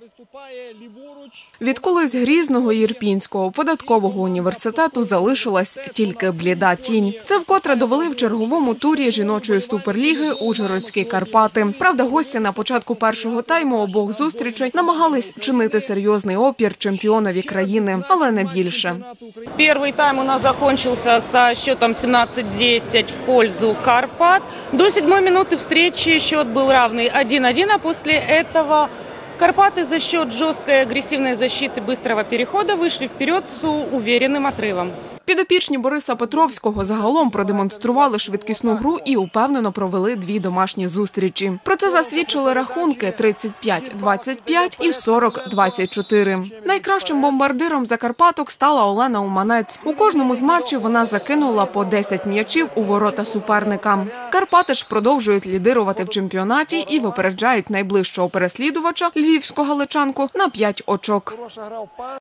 виступає ліворуч. Від колись грізного Єрпінського податкового університету залишилась тільки бліда тінь. Це вкотре довели в черговому турі жіночої суперліги Ужгородські Карпати. Правда, гості на початку першого тайму обох зустрічей намагались чинити серйозний опір чемпіонові країни, але не більше. Первый тайм у нас закончился со счетом 17-10 в пользу Карпат. До седьмой минуты встречи счет был равный 1-1, а после этого Карпаты за счет жесткой агрессивной защиты быстрого перехода вышли вперед с уверенным отрывом. Підопічні Бориса Петровського загалом продемонстрували швидкісну гру і упевнено провели дві домашні зустрічі. Про це засвідчили рахунки 35-25 і 40-24. Найкращим бомбардиром Закарпаток стала Олена Уманець. У кожному з матчів вона закинула по 10 м'ячів у ворота суперника. Карпати ж продовжують лідирувати в чемпіонаті і випереджають найближчого переслідувача львівську галичанку на 5 очок.